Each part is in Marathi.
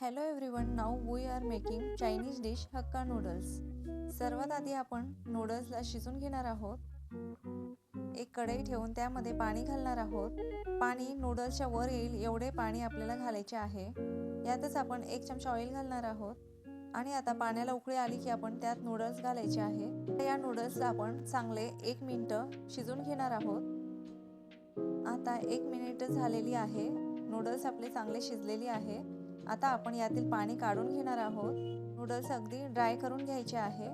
Hello everyone now we are making Chinese dish Hakka noodles सर्वात आधी आपण नूडल्सला शिजून घेणार आहोत. एक कढई ठेवून त्यामध्ये पाणी घालणार आहोत. पाणी नूडल्सच्या वर येईल एवढे पाणी आपल्याला घालायचे आहे. यातच आपण एक चमचा ऑइल घालणार आहोत. आणि आता पाण्याला उकळी आली की आपण त्यात नूडल्स घालायचे आहे. या नूडल्सला आपण चांगले एक मिनटं शिजून घेणार आहोत. आता एक मिनिट झालेली आहे. नूडल्स आपले चांगले शिजलेली आहे. आता आपण यातील पाणी काढून घेणार आहोत. नूडल्स अगदी ड्राय करून घ्यायचे आहे.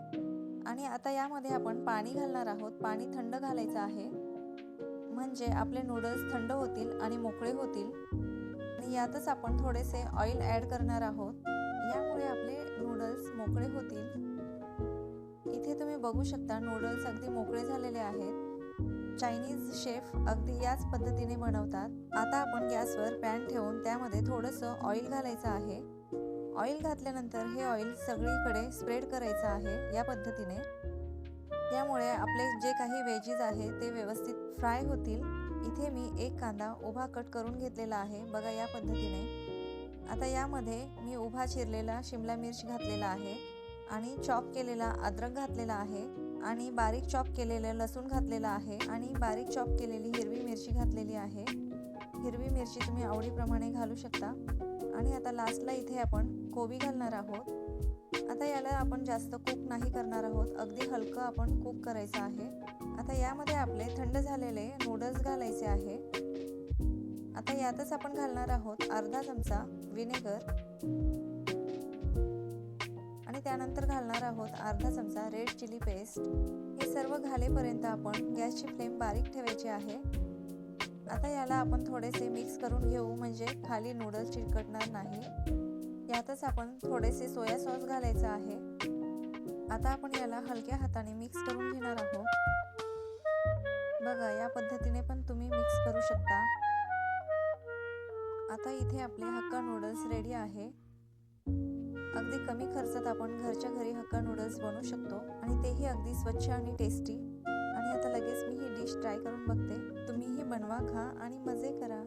आणि आता यामध्ये आपण पाणी घालणार आहोत. पाणी थंड घालायचं आहे. म्हणजे आपले नूडल्स थंड होतील आणि मोकळे होतील. आणि यातच आपण थोडेसे ऑइल ॲड करणार आहोत. यामुळे आपले नूडल्स मोकळे होतील. इथे तुम्ही बघू शकता नूडल्स अगदी मोकळे झालेले आहेत. चायनीज शेफ अगदी याच पद्धतीने बनवतात. आता आपण गॅसवर पॅन ठेवून त्यामध्ये थोडंसं ऑइल घालायचं आहे. ऑइल घातल्यानंतर हे ऑइल सगळीकडे स्प्रेड करायचं आहे या पद्धतीने. त्यामुळे आपले जे काही वेजीज आहे ते व्यवस्थित फ्राय होतील. इथे मी एक कांदा उभा कट करून घेतलेला आहे. बघा या पद्धतीने. आता यामध्ये मी उभा चिरलेला शिमला मिर्च घातलेला आहे आणि चॉप केलेला अद्रक घातलेला आहे. आणि बारीक चॉप केलेलं लसूण घातलेलं आहे आणि बारीक चॉप केलेली हिरवी मिरची घातलेली आहे. हिरवी मिरची तुम्ही आवडीप्रमाणे घालू शकता. आणि आता लास्टला इथे आपण कोबी घालणार आहोत. आता याला आपण जास्त कुक नाही करणार आहोत. अगदी हलकं आपण कुक करायचं आहे. आता यामध्ये आपले थंड झालेले नूडल्स घालायचे आहे. आता यातच आपण घालणार आहोत अर्धा चमचा विनेगर आणि त्यानंतर घालणार आहोत अर्धा चमचा रेड चिली पेस्ट. हे सर्व घालेपर्यंत आपण गॅसची फ्लेम बारीक ठेवायची आहे. आता याला आपण थोडेसे मिक्स करून घेऊ म्हणजे खाली नूडल्स चिरकटणार नाही. यातच आपण थोडेसे सोया सॉस घालायचं आहे. आता आपण याला हलक्या हाताने मिक्स करून घेणार आहोत. बघा या पद्धतीने पण तुम्ही मिक्स करू शकता. आता इथे आपले हक्का नूडल्स रेडी आहे. अगदी कमी खर्चात आपण घरच्या घरी हक्का नूडल्स बनवू शकतो आणि तेही अगदी स्वच्छ आणि टेस्टी आणि आता लगेच मी ही डिश ट्राय करून बघते. तुम्हीही बनवा खा आणि मजे करा.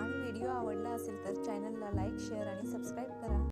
आणि व्हिडिओ आवडला असेल तर चॅनलला लाईक शेअर आणि सबस्क्राईब करा.